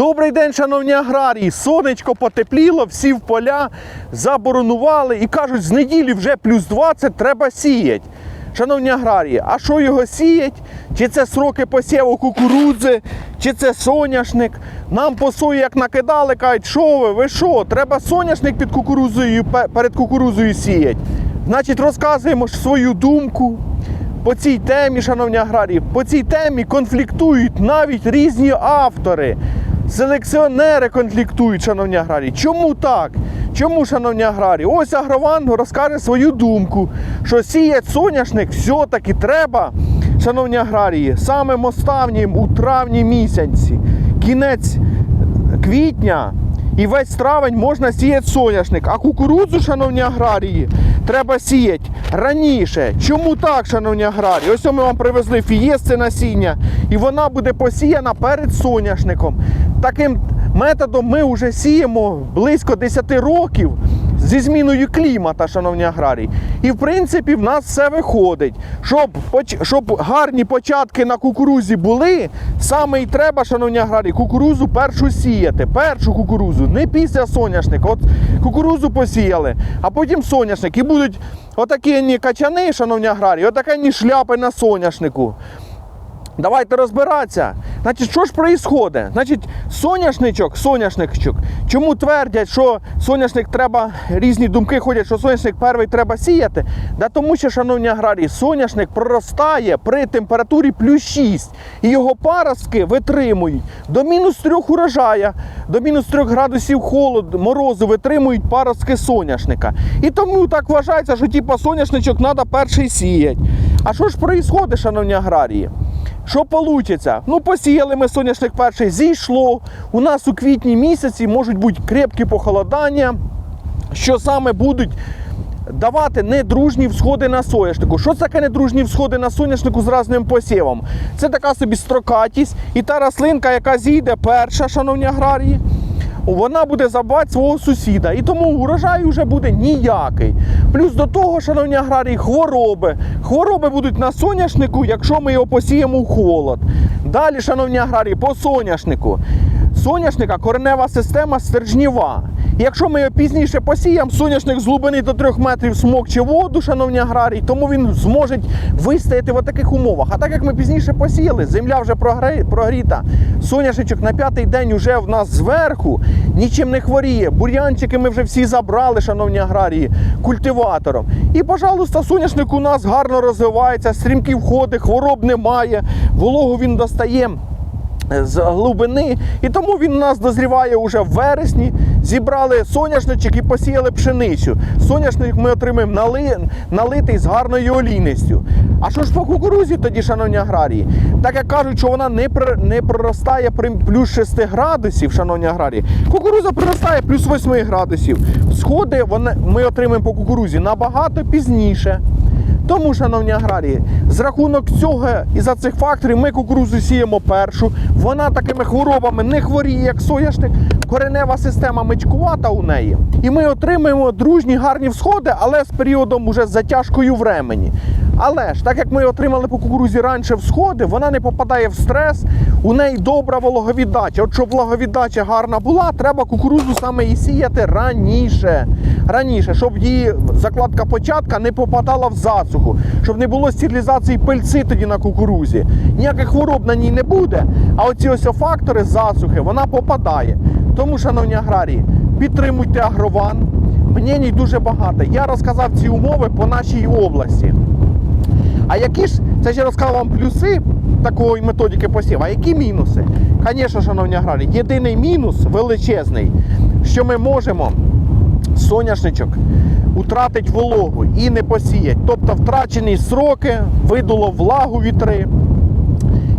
Добрий день, шановні аграрії! Сонечко потепліло, всі в поля заборонували і кажуть, з неділі вже плюс 20 треба сіяти. Шановні аграрії, а що його сіять? Чи це сроки посіву кукурудзи, чи це соняшник? Нам по сої як накидали, кажуть, що ви, ви що, треба соняшник під кукурудзою, перед кукурудзою сіять. Значить, розказуємо свою думку. По цій темі, шановні аграрії, по цій темі конфліктують навіть різні автори. Селекціонери конфліктують, шановні аграрії. Чому так? Чому, шановні аграрії? Ось Агрован розкаже свою думку, що сіять соняшник все-таки треба, шановні аграрії, самим останнім у травні місяці. Кінець квітня і весь травень можна сіяти соняшник. А кукурудзу, шановні аграрії, треба сіяти раніше. Чому так, шановні аграрії? Ось ми вам привезли фієсце насіння, і вона буде посіяна перед соняшником. Таким методом ми вже сіємо близько 10 років зі зміною клімата, шановні аграрії. І в принципі в нас все виходить. Щоб, щоб гарні початки на кукурузі були, саме і треба, шановні аграрії, кукурузу першу сіяти. Першу кукурузу, не після соняшника. От кукурузу посіяли, а потім соняшник. І будуть отакі качани, шановні аграрії, отакі шляпи на соняшнику. Давайте розбиратися. Значить, що ж проїсходить? Значить, соняшничок, соняшничок. Чому твердять, що соняшник треба, різні думки ходять, що соняшник перший треба сіяти? Да тому що, шановні аграрії, соняшник проростає при температурі плюс 6. І його паростки витримують до мінус 3 урожая, до мінус 3 градусів холоду, морозу витримують паростки соняшника. І тому так вважається, що типа соняшничок треба перший сіяти. А що ж проїсходить, шановні аграрії? Що вийде? Ну, посіяли ми соняшник перший, зійшло. У нас у квітні місяці можуть бути крепкі похолодання, що саме будуть давати недружні всходи на соняшнику. Що це таке недружні всходи на соняшнику з разним посівом? Це така собі строкатість. І та рослинка, яка зійде перша, шановні аграрії, вона буде забати свого сусіда. І тому урожай вже буде ніякий. Плюс до того, шановні аграрії, хвороби. Хвороби будуть на соняшнику, якщо ми його посіємо в холод. Далі, шановні аграрії, по соняшнику. Соняшника коренева система стержнєва. Якщо ми його пізніше посіємо, соняшник з глибини до 3 метрів смокче воду, шановні аграрії, тому він зможе вистояти в таких умовах. А так як ми пізніше посіяли, земля вже прогріта, соняшничок на п'ятий день вже в нас зверху, нічим не хворіє. Бур'янчики ми вже всі забрали, шановні аграрії, культиватором. І, пожалуйста, соняшник у нас гарно розвивається, стрімкі входи, хвороб немає, вологу він достає з глибини. І тому він у нас дозріває уже в вересні. Зібрали соняшничок і посіяли пшеницю. Соняшник ми отримаємо нали... налитий з гарною олійністю. А що ж по кукурузі тоді, шановні аграрії? Так як кажуть, що вона не, пр... не проростає при плюс 6 градусів, шановні аграрії. Кукуруза проростає плюс 8 градусів. Сходи вона... ми отримаємо по кукурузі набагато пізніше. Тому, шановні аграрії, з рахунок цього і за цих факторів ми кукурузу сіємо першу. Вона такими хворобами не хворіє, як соняшник. Коренева система мечкувата у неї. І ми отримуємо дружні гарні всходи, але з періодом уже затяжкою времені. Але ж, так як ми отримали по кукурузі раніше всходи, вона не попадає в стрес, у неї добра вологовіддача. От щоб вологовіддача гарна була, треба кукурузу саме і сіяти раніше. Раніше, щоб її закладка початка не попадала в засуху, щоб не було стерилізації пильці тоді на кукурузі. Ніяких хвороб на ній не буде. А оці ось фактори засухи вона попадає. Тому, шановні аграрії, підтримуйте агрован. Мнєній дуже багато. Я розказав ці умови по нашій області. А які ж, це ж я розказав вам плюси такої методики посіву, а які мінуси? Звісно, шановні аграрії, єдиний мінус величезний, що ми можемо соняшничок утратить вологу і не посіять. Тобто втрачені сроки, видуло влагу вітри.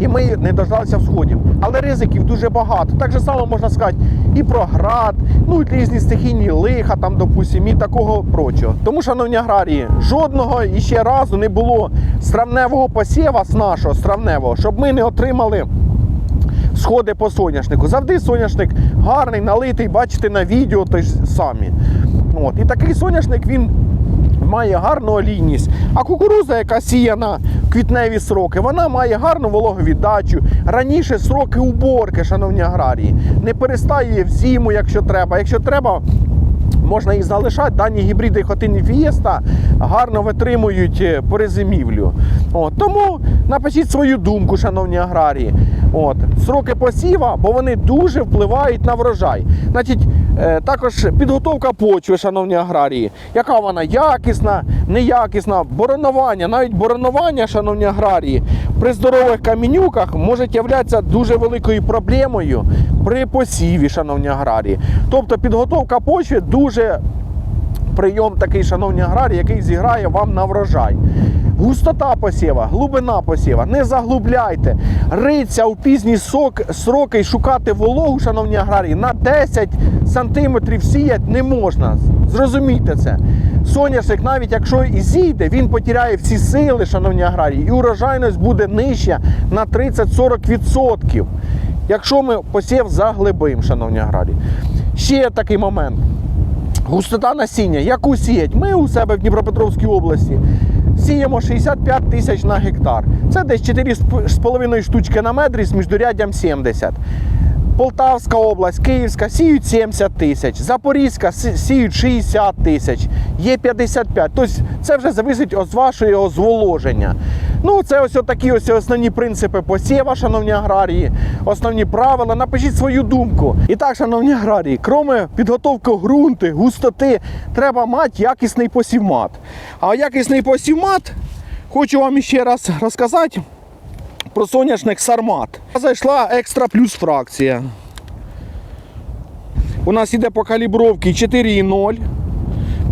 І ми не дождалися всходів. Але ризиків дуже багато. Так же само можна сказати і про град, ну і різні стихійні лиха, там, допустимо, і такого прочого. Тому, шановні аграрії, жодного і ще разу не було стравневого посіва з нашого стравневого, щоб ми не отримали сходи по соняшнику. Завжди соняшник гарний, налитий, бачите на відео той ж самі. От. І такий соняшник він має гарну олійність. А кукуруза, яка сіяна квітневі сроки. Вона має гарну вологовіддачу. Раніше сроки уборки, шановні аграрії. Не перестає в зиму, якщо треба. Якщо треба, можна їх залишати. Дані гібриди Хотин і Фієста гарно витримують е, перезимівлю. От, тому напишіть свою думку, шановні аграрії. От, сроки посіва, бо вони дуже впливають на врожай. Значить, також підготовка почви, шановні аграрії, яка вона якісна, неякісна, боронування, навіть боронування, шановні аграрії, при здорових камінюках може являтися дуже великою проблемою при посіві, шановні аграрії. Тобто підготовка почви дуже прийом такий, шановні аграрії, який зіграє вам на врожай. Густота посіва, глибина посіва. Не заглубляйте. Риться у пізні сок, сроки і шукати вологу, шановні аграрії, на 10 сантиметрів сіяти не можна. Зрозумійте це. Соняшник, навіть якщо і зійде, він потеряє всі сили, шановні аграрії, і урожайність буде нижча на 30-40%. Якщо ми посів заглибимо, шановні аграрії. Ще такий момент. Густота насіння. Яку сіять? Ми у себе в Дніпропетровській області сіємо 65 тисяч на гектар. Це десь 4,5 штучки на метр з міждуряддям 70. Полтавська область, Київська сіють 70 тисяч, Запорізька сіють 60 тисяч, є 55. Тобто це вже залежить від вашого зволоження. Ну, це ось такі ось основні принципи посіва, шановні аграрії, основні правила. Напишіть свою думку. І так, шановні аграрії, кроме підготовки ґрунту, густоти, треба мати якісний посівмат. А якісний посівмат, хочу вам ще раз розказати про соняшник Сармат. Зайшла екстра плюс фракція. У нас іде по калібровці 4,0.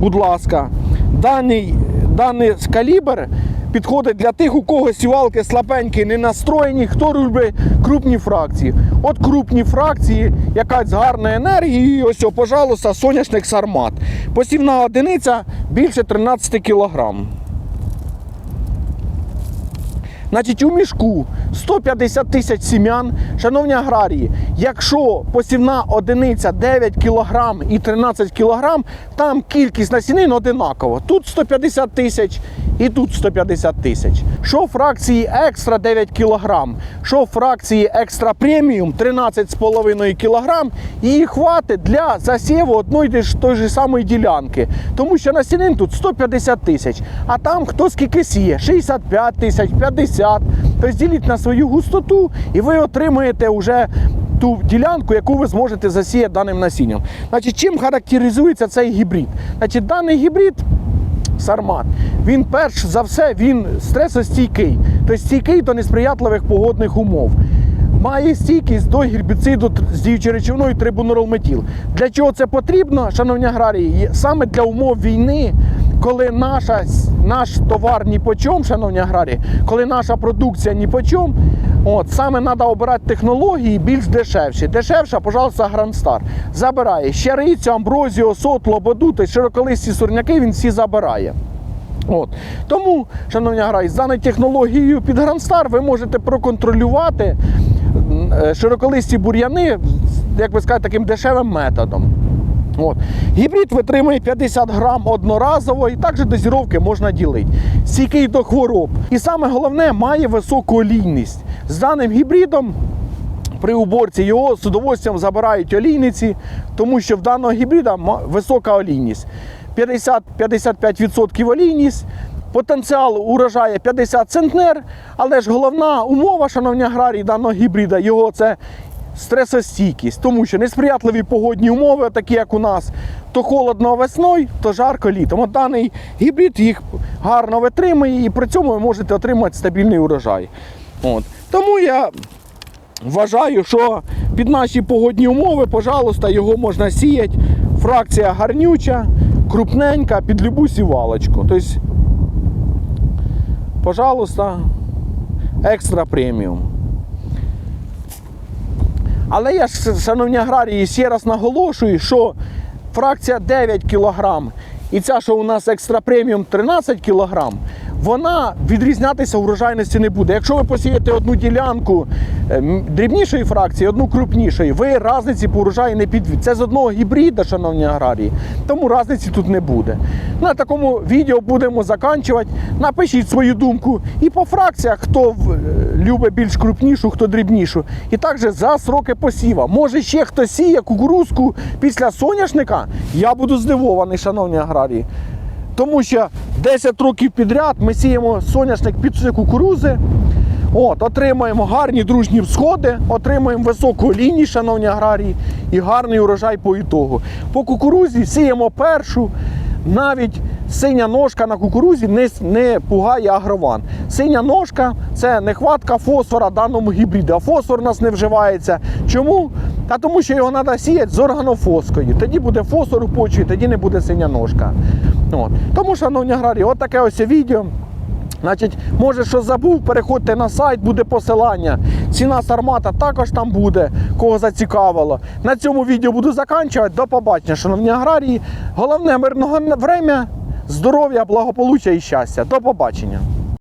Будь ласка, даний, даний калібр підходить для тих, у кого сівалки слабенькі, не настроєні, хто любить крупні фракції. От крупні фракції, якась гарна енергія, і ось, пожалуйста, соняшник Сармат. Посівна одиниця більше 13 кілограм. Значить, у мішку 150 тисяч сім'ян. Шановні аграрії, якщо посівна одиниця 9 кг і 13 кг, там кількість насінин одинакова. Тут 150 тисяч і тут 150 тисяч. Що фракції екстра 9 кг, що фракції екстра преміум 13,5 кг, її хватить для засіву одної той же самої ділянки. Тому що насінин тут 150 тисяч, а там хто скільки сіє, 65 тисяч, 50. Тобто діліть на свою густоту і ви отримаєте вже ту ділянку, яку ви зможете засіяти даним насінням. Значить, чим характеризується цей гібрид? Значить, даний гібрид Сармат. Він перш за все він стресостійкий, тобто стійкий до несприятливих погодних умов. Має стійкість до гербіциду з діючою речовиною трибуноролметіл. Для чого це потрібно, шановні аграрії? Саме для умов війни, коли наша, наш товар ні по чому, шановні аграрії, коли наша продукція ні по чому, от, саме треба обирати технології більш дешевші. Дешевша, пожалуйста, Грандстар. Забирає щарицю, амброзію, сот, лободу, тобто широколисті сурняки він всі забирає. От. Тому, шановні аграрії, з даною технологією під Грандстар ви можете проконтролювати е, широколисті бур'яни, як би сказати, таким дешевим методом. От. Гібрид витримує 50 грам одноразово і також дозіровки можна ділити. Стійкий до хвороб. І саме головне, має високу олійність. З даним гібридом при уборці його з удовольствием забирають олійниці, тому що в даного гібрида висока олійність. 50-55% олійність. Потенціал урожаю 50 центнер, але ж головна умова, шановні аграрії, даного гібрида, його це стресостійкість, тому що несприятливі погодні умови, такі як у нас, то холодно весною, то жарко літом. От даний гібрид їх гарно витримує і при цьому ви можете отримати стабільний урожай. От. Тому я Вважаю, що під наші погодні умови, пожалуйста, його можна сіяти. Фракція гарнюча, крупненька, під любу сівалочку. Тобто, пожалуйста, екстра преміум. Але я ж, шановні аграрії, ще раз наголошую, що фракція 9 кг і ця, що у нас екстра преміум 13 кг, вона відрізнятися урожайності не буде. Якщо ви посієте одну ділянку е, дрібнішої фракції, одну крупнішої, ви різниці по урожаю не підвідете. Це з одного гібрида, шановні аграрії, тому різниці тут не буде. На такому відео будемо заканчувати. Напишіть свою думку і по фракціях, хто е, любить більш крупнішу, хто дрібнішу. І також за сроки посіва. Може ще хто сіє кукурузку після соняшника, я буду здивований, шановні аграрії. Тому що 10 років підряд ми сіємо соняшник під кукурузи. От, отримаємо гарні дружні всходи, отримаємо високу лінію, шановні аграрії, і гарний урожай по ітогу. По кукурузі сіємо першу. Навіть синя ножка на кукурузі не, не пугає агрован. Синя ножка це нехватка фосфора даному гібриду. А фосфор у нас не вживається. Чому? Та тому що його треба сіяти з органофоскою. Тоді буде фосфор у почві, тоді не буде синя ножка. От. Тому, шановні аграрії, от таке ось відео. Значить, може, що забув, переходьте на сайт, буде посилання. Ціна сармата також там буде, кого зацікавило. На цьому відео буду заканчувати. До побачення, шановні аграрії. Головне мирного время, здоров'я, благополуччя і щастя. До побачення.